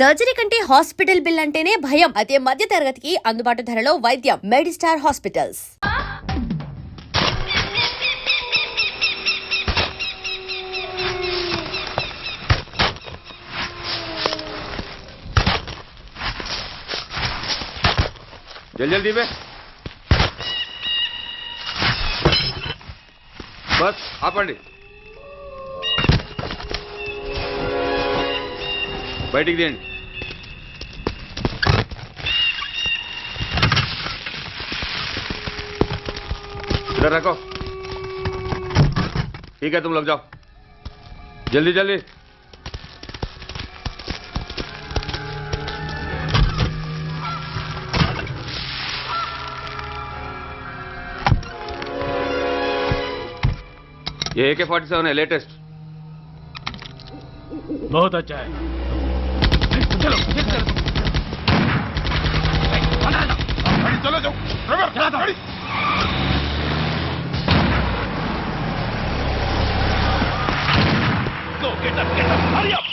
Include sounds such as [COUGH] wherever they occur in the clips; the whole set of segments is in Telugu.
సర్జరీ కంటే హాస్పిటల్ బిల్ అంటేనే భయం అదే మధ్య తరగతికి అందుబాటు ధరలో వైద్యం మెడిస్టార్ హాస్పిటల్స్ जल्दी जल्दी में బస్ ఆపండి బయటికి తీయండి इधर रखो। ठीक है तुम लोग जाओ। जल्दी जल्दी। ये ए के फोर्टी सेवन है लेटेस्ट बहुत अच्छा है। 警察警察ありゃ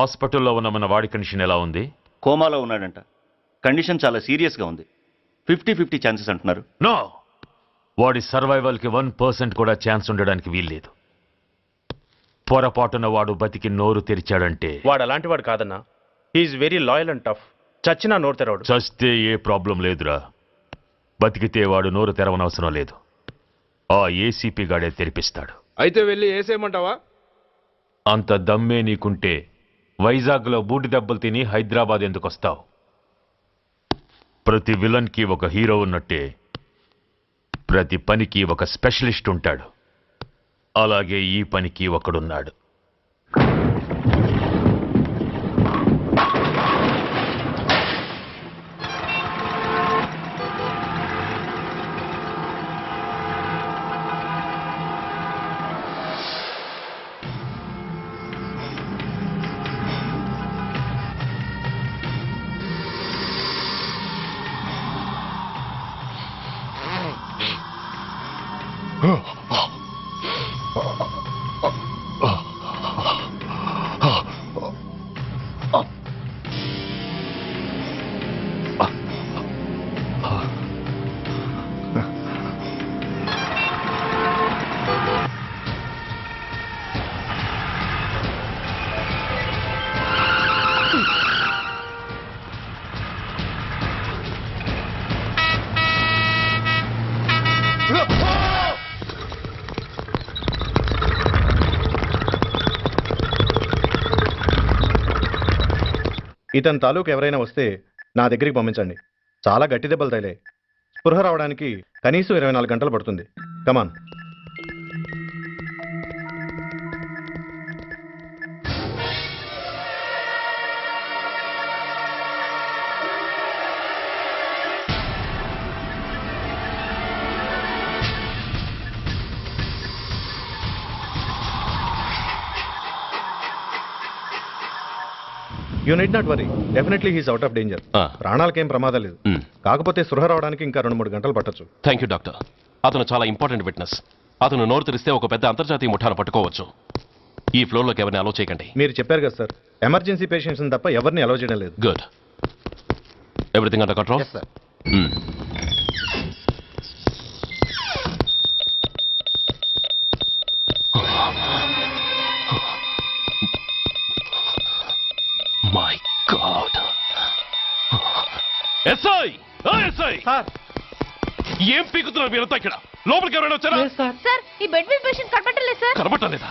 హాస్పిటల్లో ఉన్న మన వాడి కండిషన్ ఎలా ఉంది? కోమాలో ఉన్నాడంట. కండిషన్ చాలా సీరియస్గా ఉంది. ఫిఫ్టీ ఫిఫ్టీ ఛాన్సెస్ అంటున్నారు. నో! వాడి సర్వైవల్కి వన్ పర్సెంట్ కూడా ఛాన్స్ ఉండడానికి వీల్లేదు. పొరపాటున వాడు బతికి నోరు తెరిచాడంటే వాడు అలాంటి వాడు కాదన్నా. He is very loyal and tough చచ్చినా నోరు తెరవడు. చస్తే ఏ ప్రాబ్లం లేదురా. బతికితే వాడు నోరు తెరవనవసరం లేదు. ఆ ఏసీపీ గాడే తెరిపిస్తాడు. అయితే వెళ్ళి వేసేయమంటావా అంత దమ్మే నీకుంటే వైజాగ్లో బూటి దెబ్బలు తిని హైదరాబాద్ ఎందుకు వస్తావు? ప్రతి విలన్కి ఒక హీరో ఉన్నట్టే ప్రతి పనికి ఒక స్పెషలిస్ట్ ఉంటాడు. అలాగే ఈ పనికి ఒకడున్నాడు. ఇతని తాలూకు ఎవరైనా వస్తే నా దగ్గరికి పంపించండి. చాలా గట్టి దెబ్బలు తగిలాయి. స్పృహ రావడానికి కనీసం ఇరవై నాలుగు గంటలు పడుతుంది. Come on you need not worry definitely he's out of danger ప్రాణాలకేం ప్రమాదం లేదు. కాకపోతే స్పృహ రావడానికి ఇంకా రెండు మూడు గంటలు పట్టొచ్చు. థ్యాంక్ యూ డాక్టర్ అతను చాలా ఇంపార్టెంట్ విట్నెస్ అతను నోరు తెరిస్తే ఒక పెద్ద అంతర్జాతీయ ముఠాను పట్టుకోవచ్చు. ఈ ఫ్లోర్లోకి ఎవరిని అలో చేయకండి. మీరు చెప్పారు కదా సార్ ఎమర్జెన్సీ పేషెంట్స్ తప్ప ఎవరిని అలౌ చేయడం లేదు. Good everything under control my God SI SI ఏం పీకుతున్నారు మీరంతా ఇక్కడ? లోపలికి ఎవరైనా వచ్చారా? సార్. ఈ బెడ్ మీద పేషెంట్ కనపడలేదు సార్. కనబట్టలేదా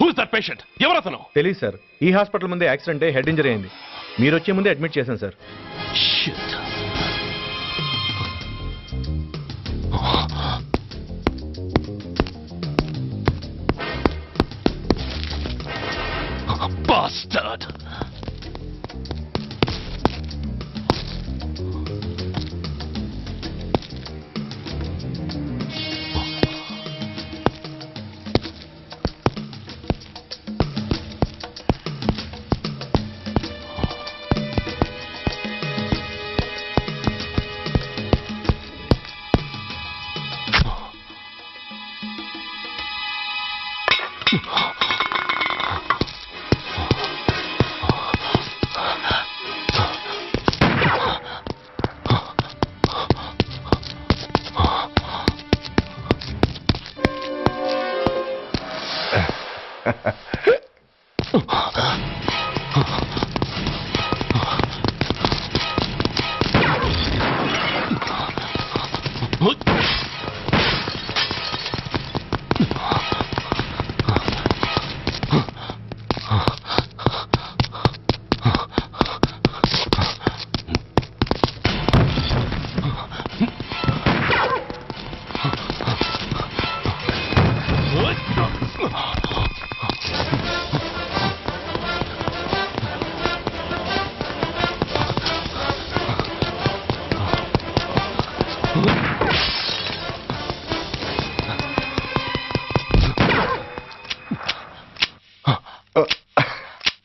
హూస్ దట్ పేషెంట్ ఎవరు అతను? తెలియదు సార్. ఈ హాస్పిటల్ ముందే యాక్సిడెంట్ హెడ్ ఇంజరీ అయింది. మీరు వచ్చే ముందే అడ్మిట్ చేశాను sir. Bastard.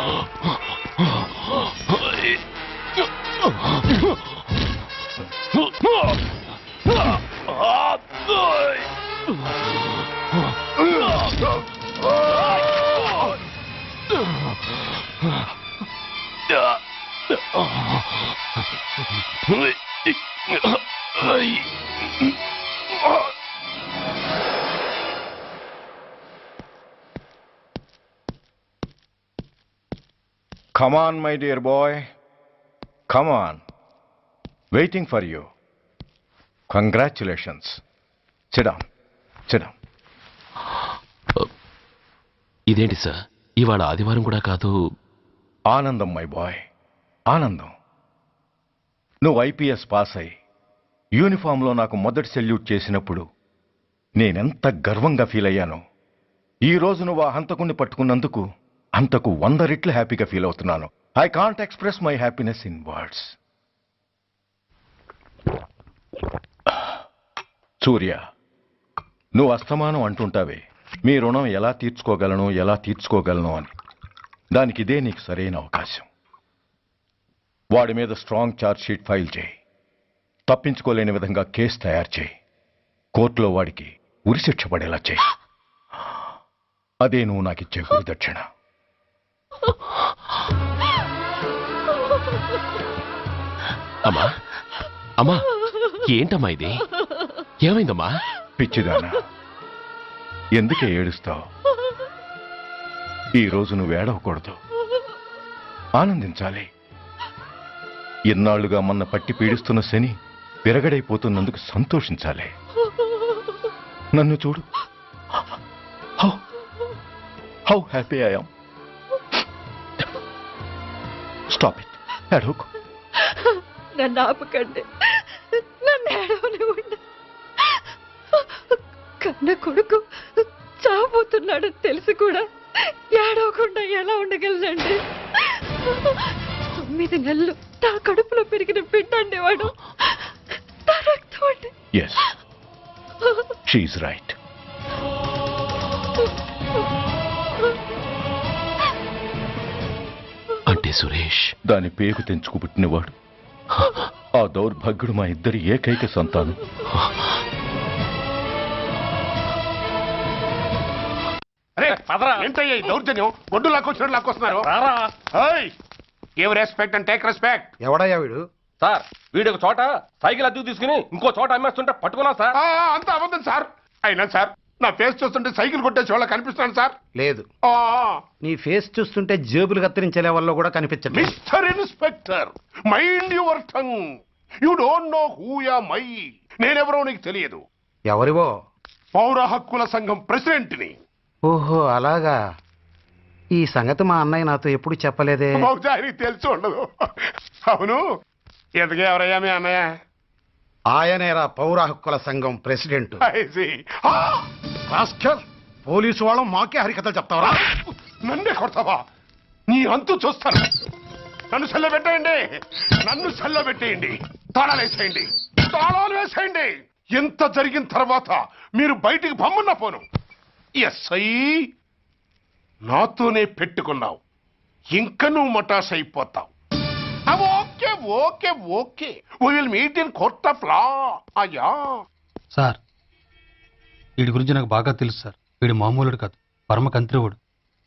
Oh! Come on, my dear boy. Come on. Waiting for you. Congratulations. Sit down. Sit down. [GASPS] ఇదేంటి సార్ ఇవాళ ఆదివారం కూడా కాదు ఆనందం మై బాయ్ ఆనందం నువ్వు ఐపీఎస్ పాస్ అయి యూనిఫామ్లో నాకు మొదటి సెల్యూట్ చేసినప్పుడు నేనెంత గర్వంగా ఫీల్ అయ్యానో ఈ రోజు నువ్వు ఆ హంతకుణ్ణి పట్టుకున్నందుకు అంతకు వంద రెట్లు హ్యాపీగా ఫీల్ అవుతున్నాను. I can't express my happiness in words Surya నువ్వు అస్తమానం అంటుంటావే. మీ రుణం ఎలా తీర్చుకోగలను ఎలా తీర్చుకోగలను అని. దానికి ఇదే నీకు సరైన అవకాశం. వాడి మీద స్ట్రాంగ్ ఛార్జ్ షీట్ ఫైల్ చేయి. తప్పించుకోలేని విధంగా కేసు తయారు చేయి. కోర్టులో వాడికి ఉరిశిక్ష పడేలా చేయి. అదే నువ్వు నాకు ఇచ్చే గురుదక్షిణ. అమ్మా అమ్మా ఏంటమ్మా ఇది? ఏమైందమ్మా? పిచ్చిదానా ఎందుకే ఏడుస్తావు? ఈ రోజు నువ్వు ఏడవకూడదు. ఆనందించాలి. ఇన్నాళ్ళుగా మొన్న పట్టి పీడిస్తున్న శని విరగడైపోతున్నందుకు సంతోషించాలి. నన్ను చూడు. How how happy I'm stop it ఏడవకు నన్ను ఆపకండి. నన్ను ఏడవనివ్వండి. కన్న కొడుకు చావబోతున్నాడు తెలిసి కూడా ఏడవకుండా ఎలా ఉండగలనండి? తొమ్మిది నెలలు నా కడుపులో పెరిగిన బిడ్డ అండి వాడు. నా రక్తం అండి. She right Suresh. దాని పేగు తెంచుకు పుట్టినవాడు ఆ దౌర్భాగ్యుడు మా ఇద్దరి ఏకైక సంతానం. ఏంటయ్యా ఈ దౌర్జన్యం? బొడ్డు లాక్కొచ్చినట్టు లాక్కొస్తున్నారు. Give respect and take respect ఎవడయ్యా వీడు? సార్ వీడు ఒక చోట సైకిల్ అద్దెకు తీసుకుని ఇంకో చోట అమ్మేస్తుంటే పట్టుకున్నా సార్. అంత అబద్ధం సార్. అయినా సార్ నా ఫేస్ చూస్తుంటే సైకిల్ కొట్టేసి వాళ్ళ కనిపిస్తున్నాను సార్. లేదు. ఆ, నీ ఫేస్ చూస్తుంటే జేబులు కత్తిరించే లెవెల్లో కూడా కనిపించట్లేదు. Mister inspector mind your tongue. You don't know who ya my. నేనెవరో నీకు తెలియదు. ఎవరివో? పౌర హక్కుల సంఘం ప్రెసిడెంట్ని ఓహో అలాగా. ఈ సంగతి మా అన్నయ్య నాతో ఎప్పుడు చెప్పలేదే? బహుశా ఆయనకి తెలిసి ఉండదు. అవును. ఎదగే ఎవరయ్యా మీ అన్నయ్య? ఆయనేరా పౌర హక్కుల సంఘం ప్రెసిడెంట్. I పోలీసు వాళ్ళం మాకే హరికథలు చెప్తావరా? నన్నే కొడతావా? నీ అంతు చూస్తాను. నన్ను సెల్ల పెట్టేయండి. నన్ను సెల్ల పెట్టేయండి. తాళాలు వేసేయండి. తాళాలు వేసేయండి. ఎంత జరిగిన తర్వాత మీరు బయటికి పమ్మున్న పోను. ఎస్ఐ నాతోనే పెట్టుకున్నావు. ఇంక నువ్వు మటాస్ అయిపోతావు okay okay. Okay will meet in court of law అయ్యా. సార్ వీడి గురించి నాకు బాగా తెలుసు సార్. వీడు మామూలుడు కాదు పరమ కంత్రివుడు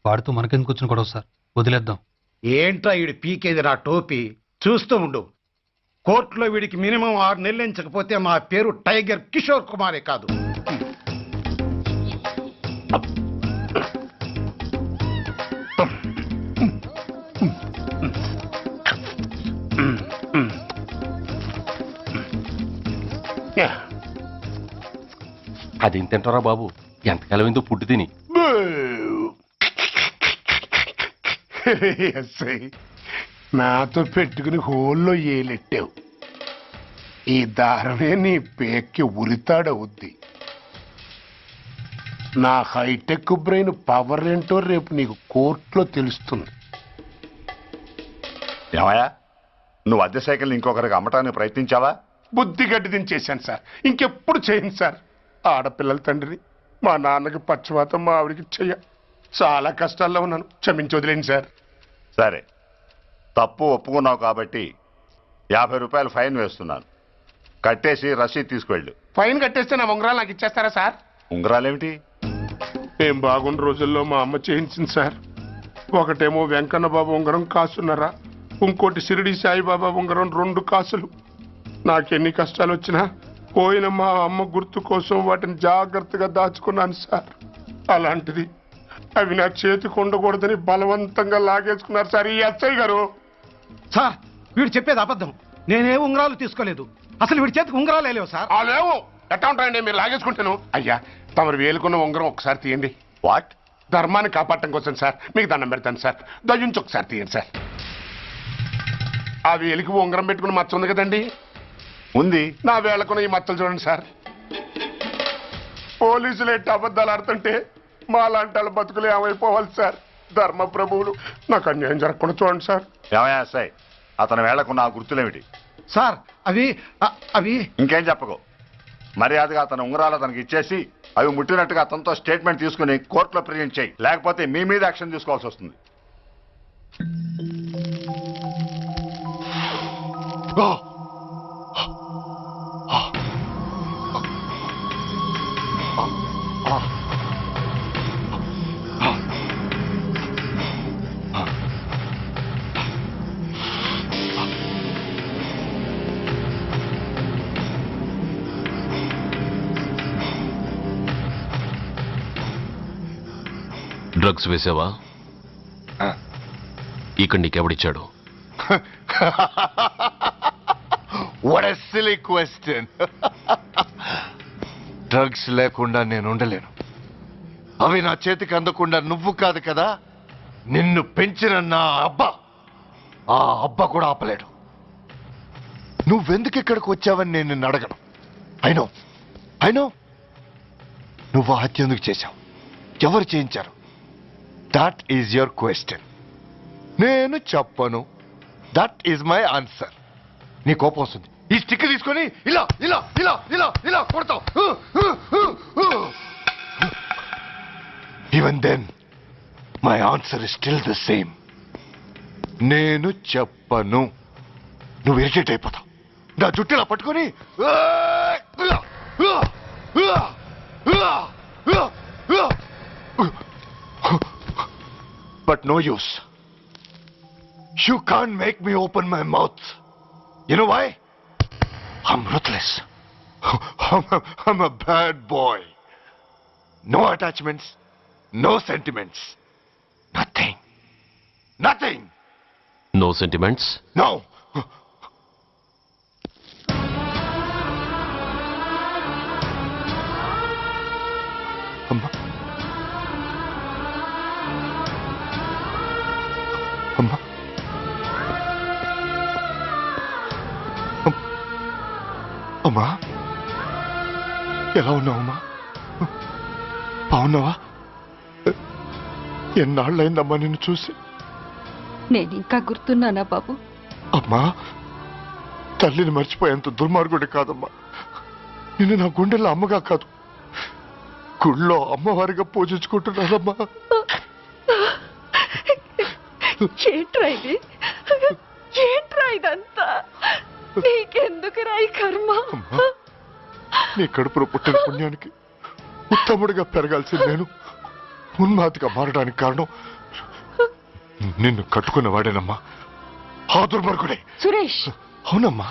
వాడితో మనకెందుకు వచ్చిన గొడవ సార్? వదిలేద్దాం. ఏంట్రా ఈడు పీకేది నా టోపీ? చూస్తూ ఉండు. కోర్టులో వీడికి మినిమం ఆరు నెలలు ఎంచకపోతే మా పేరు టైగర్ కిషోర్ కుమారే కాదు. అదేం తింటారా బాబు? ఎంతకాలం ఎందుకు పుట్టి తిని. ఎస్ఐ నాతో పెట్టుకుని హోల్లో ఏలెట్టావు. ఈ దారమే నీ పేక్కి ఉరితాడవుద్ది. నా హైటెక్ బ్రెయిన్ పవర్ ఏంటో రేపు నీకు కోర్టులో తెలుస్తుంది. ఏమయ్యా నువ్వు అద్దె సైకిల్ ఇంకొకరికి అమ్మటానికి ప్రయత్నించావా? బుద్ధి గడ్డి దించేశాను సార్. ఇంకెప్పుడు చేయను సార్. ఆడపిల్లల తండ్రిని మా నాన్నకి పక్షవాతం మా ఆవిడికి చెయ్య. చాలా కష్టాల్లో ఉన్నాను. క్షమించి వదిలేండి సార్. సరే. తప్పు ఒప్పుకున్నావు కాబట్టి యాభై రూపాయలు ఫైన్ వేస్తున్నాను. కట్టేసి రసీదు తీసుకువెళ్ళు ఫైన్ కట్టేస్తే నా ఉంగరాలు నాకు ఇచ్చేస్తారా సార్? ఉంగరాలేమిటి? ఏం బాగున్న రోజుల్లో మా అమ్మ చేయించింది సార్. ఒకటేమో వెంకన్న బాబు ఉంగరం కాసున్నరా? ఇంకోటి షిరిడి సాయిబాబా ఉంగరం రెండు కాసులు. నాకెన్ని కష్టాలు వచ్చినా పోయిన మా అమ్మ గుర్తు కోసం వాటిని జాగ్రత్తగా దాచుకున్నాను సార్. అలాంటిది అవి నా చేతికి ఉండకూడదని బలవంతంగా లాగేసుకున్నారు సార్ ఈ ఎస్ఐ గారు. సార్ వీడు చెప్పేది అబద్ధం. నేనే ఉంగరాలు తీసుకోలేదు. అసలు వీడి చేతికి ఉంగరాలు లేవు సార్. ఆ లేవు. ఎట్టా ఉంటాయండి? మీరు లాగేసుకుంటాను. అయ్యా తమరు వేలుకున్న ఉంగరం ఒకసారి తీయండి. వాట్ ధర్మాన్ని కాపాడటం కోసం సార్. మీకు దండం పెడతాను సార్. దయ్యుంచి ఒకసారి తీయండి సార్. ఆ వేలికి ఉంగరం పెట్టుకుని మచ్చ ఉంది కదండి. ఉంది. నా వేళకున్న ఈ మచ్చలు చూడండి సార్. పోలీసులు ఎట్టి అబద్ధాలు ఆడుతుంటే మా లాంటి వాళ్ళ బతుకులు ఏమైపోవాలి సార్? ధర్మ ప్రభువులు నాకు అన్యాయం జరగకుండా చూడండి సార్. ఏమయ్యా సాయి అతని వేళ్ళకున్న ఆ గుర్తులేమిటి? సార్ అవి అవి. ఇంకేం చెప్పకు. మర్యాదగా అతని ఉంగరాలు అతనికి ఇచ్చేసి అవి ముట్టినట్టుగా అతనితో స్టేట్మెంట్ తీసుకుని కోర్టులో ప్రజెంట్ చేయి. లేకపోతే మీ మీద యాక్షన్ తీసుకోవాల్సి వస్తుంది. డ్రగ్స్ వేసావా? ఇక్కడ నీకెవడిచ్చాడు? What a silly question drugs లేకుండా నేను ఉండలేను. అవి నా చేతికి అందకుండా నువ్వు కాదు కదా నిన్ను పెంచిన నా అబ్బా. ఆ అబ్బా కూడా ఆపలేడు. నువ్వెందుకు ఇక్కడికి వచ్చావని నేను నిన్ను అడగను. అయినో అయినో నువ్వు హత్య ఎందుకు చేశావు? ఎవరు చేయించారు? దట్ ఈజ్ యువర్ క్వశ్చన్ నేను చెప్పను. దట్ ఈజ్ మై ఆన్సర్ నీ కోపం వస్తుంది. ఈ స్టిక్ తీసుకొని ఇలా ఇలా ఇలా ఇలా ఇలా కొడతావు. Even then my answer is still the same నేను చెప్పను. నువ్వు ఇరిటేట్ అయిపోతావు. నా జుట్టు ఇలా పట్టుకొని no use. You can't make me open my mouth. You know why? I'm ruthless. [LAUGHS] I'm a, I'm a bad boy. No attachments, no sentiments, nothing. Nothing! No sentiments? No! అమ్మా ఎలా ఉన్నావమ్మా బాగున్నావా? ఎన్నాళ్ళైందమ్మా నిన్ను చూసి? నేను ఇంకా గుర్తున్నానా బాబు? అమ్మా తల్లిని మర్చిపోయేంత దుర్మార్గుడి కాదమ్మా. నిన్ను నా గుండెల్లో అమ్మగా కాదు. గుళ్ళో అమ్మవారిగా పూజించుకుంటున్నానమ్మా. ఏంట్రా ఇది? ఏంట్రా ఇదంతా? నీకెందుకు రాయి కర్మ? నీ కడుపులో పుట్టిన పుణ్యానికి ఉత్తముడిగా పెరగాల్సిన నేను. ఉన్మాదిగా మారడానికి కారణం నిన్ను కట్టుకున్న వాడేనమ్మా. ఆ దుర్మార్గుడే. సురేష్! అవునమ్మా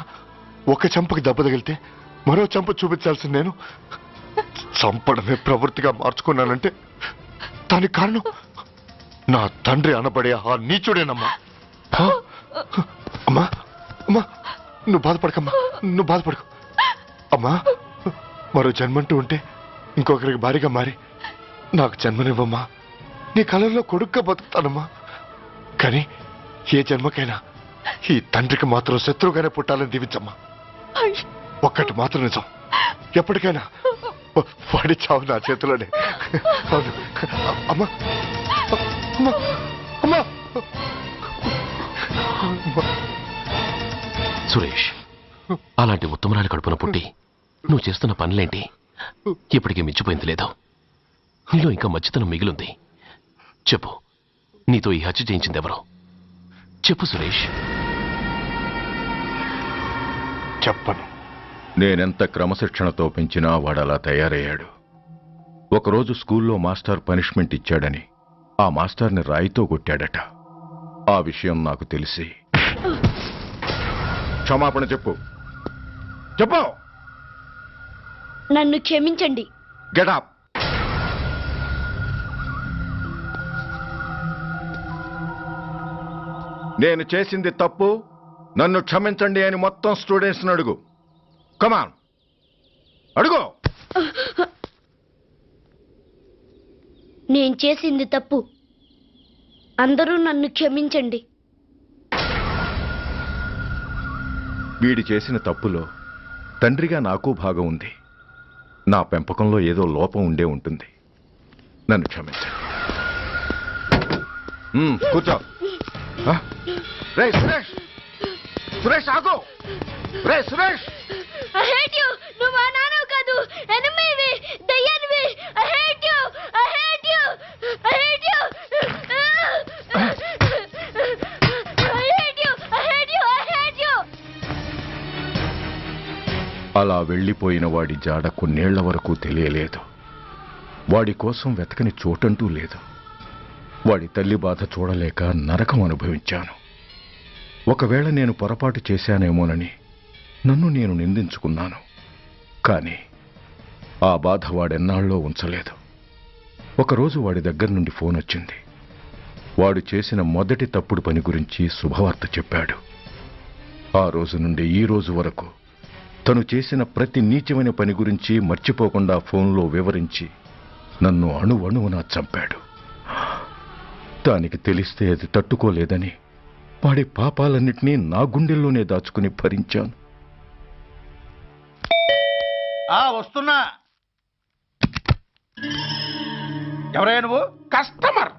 ఒక చెంపకి దెబ్బ తగిలితే మరో చెంప చూపించాల్సింది నేను. చంపడమే ప్రవృత్తిగా మార్చుకున్నానంటే దానికి కారణం నా తండ్రి అనబడే ఆ నీచుడేనమ్మా? అమ్మా అమ్మా నువ్వు బాధపడకమ్మా. నువ్వు బాధపడకు. అమ్మా మరో జన్మంటూ ఉంటే ఇంకొకరికి భారీగా మారి నాకు జన్మనివ్వమ్మా. నీ కళల్లో కొడుగ్గా బతుకుతానమ్మా. కానీ ఏ జన్మకైనా ఈ తండ్రికి మాత్రం శత్రువుగానే పుట్టాలని దీవించమ్మా. ఒక్కటి మాత్రం నిజం. ఎప్పటికైనా వాడి చావు నా చేతిలోనే. అమ్మా అమ్మా అమ్మా. సురేష్ అలాంటి ఉత్తమరాలి కడుపున పుట్టి నువ్వు చేస్తున్న పనులేంటి? ఇప్పటికీ మించిపోయింది లేదు. నీలో ఇంకా మచ్చితనం మిగిలింది. చెప్పు నీతో ఈ హత్య చేయించింది ఎవరు? చెప్పు సురేష్. చెప్పను. నేనెంత క్రమశిక్షణతో పెంచినా వాడలా తయారయ్యాడు. ఒకరోజు స్కూల్లో మాస్టర్ పనిష్మెంట్ ఇచ్చాడని ఆ మాస్టర్ని రాయితో కొట్టాడట. ఆ విషయం నాకు తెలిసి క్షమాపణ చెప్పు. చెప్పు. నన్ను క్షమించండి. గెటప్ నేను చేసింది తప్పు. నన్ను క్షమించండి అని మొత్తం స్టూడెంట్స్ని అడుగు. కమాన్ అడుగు. నేను చేసింది తప్పు. అందరూ నన్ను క్షమించండి. వీడి చేసిన తప్పులో తండ్రిగా నాకు భాగం ఉంది. నా పెంపకంలో ఏదో లోపం ఉండే ఉంటుంది. నన్ను క్షమించండి మ్మ్, కూర్చో? రేయ్ సురేష్! సురేష్ ఆగు! రే సురేష్! I hate you. నువ్వు కాదు ఎనిమివి దయ్యానివి! I hate అలా వెళ్ళిపోయిన వాడి జాడ కొన్నేళ్ళ వరకు తెలియలేదు. వాడి కోసం వెతకని చోటంటూ లేదు. వాడి తల్లి బాధ చూడలేక నరకం అనుభవించాను. ఒకవేళ నేను పొరపాటు చేశానేమోనని నన్ను నేను నిందించుకున్నాను. కానీ ఆ బాధ వాడెన్నాళ్ళలో ఉంచలేదు. ఒకరోజు వాడి దగ్గర నుండి ఫోన్ వచ్చింది. వాడు చేసిన మొదటి తప్పుడు పని గురించి శుభవార్త చెప్పాడు. ఆ రోజు నుండి ఈ రోజు వరకు తను చేసిన ప్రతి నీచమైన పని గురించి మర్చిపోకుండా ఫోన్లో వివరించి నన్ను అణువణువున చంపాడు. దానికి తెలిస్తే అది తట్టుకోలేదని వాడి పాపాలన్నిటినీ నా గుండెల్లోనే దాచుకుని భరించాను. ఆ వస్తున్నా. ఎవరయ్యా నువ్వు? కస్టమర్?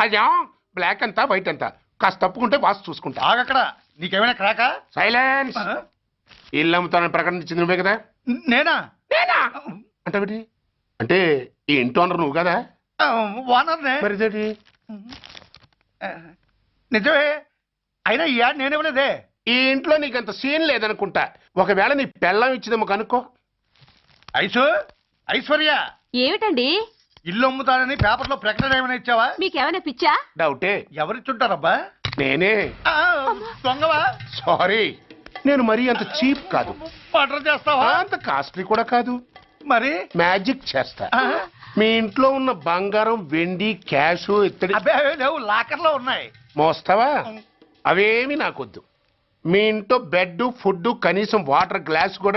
అయ్యా బ్లాక్ అంతా వైట్ అంతా. కాస్త తప్పుకుంటే వాసు చూసుకుంటా. ఆగక్కడ. నీకేమైనా క్రాకా? సైలెన్స్? ఇల్లు అమ్ముతానని ప్రకటించింది నువ్వే కదా? నేనా? నేనా? అంటే? అంటే ఈ ఇంటి ఓనర్ నువ్వు కదా? మరి ఇదేంటి? నిజమే. అయినా ఈ యాడ్ నేనివ్వలేదే ఈ ఇంట్లో నీకు అంత సీన్ లేదనుకుంటా. ఒకవేళ నీ పెళ్ళం ఇచ్చిందేమో కనుక్కో ఐసు? ఐశ్వర్య? ఏమిటండి? ఇల్లు అమ్ముతానని పేపర్లో ప్రకటన ఏమైనా ఇచ్చావా? మీకేమైనా పిచ్చా? డౌటే. ఎవరిచ్చుంటారబ్బా? నేనే. దొంగవా సారీ. నేను మరీ అంత చీప్ కాదు. మర్డర్ చేస్తావా? అంత కాస్ట్లీ కూడా కాదు. మరి? మ్యాజిక్ చేస్తా? మీ ఇంట్లో ఉన్న బంగారం వెండి క్యాష్ ఇత్తడి అబ్బే అవి లేవు లాకర్లో ఉన్నాయి. మోస్తావా? అవేమి నాకొద్దు. మీ ఇంట్లో బెడ్ ఫుడ్ కనీసం వాటర్ గ్లాస్ కూడా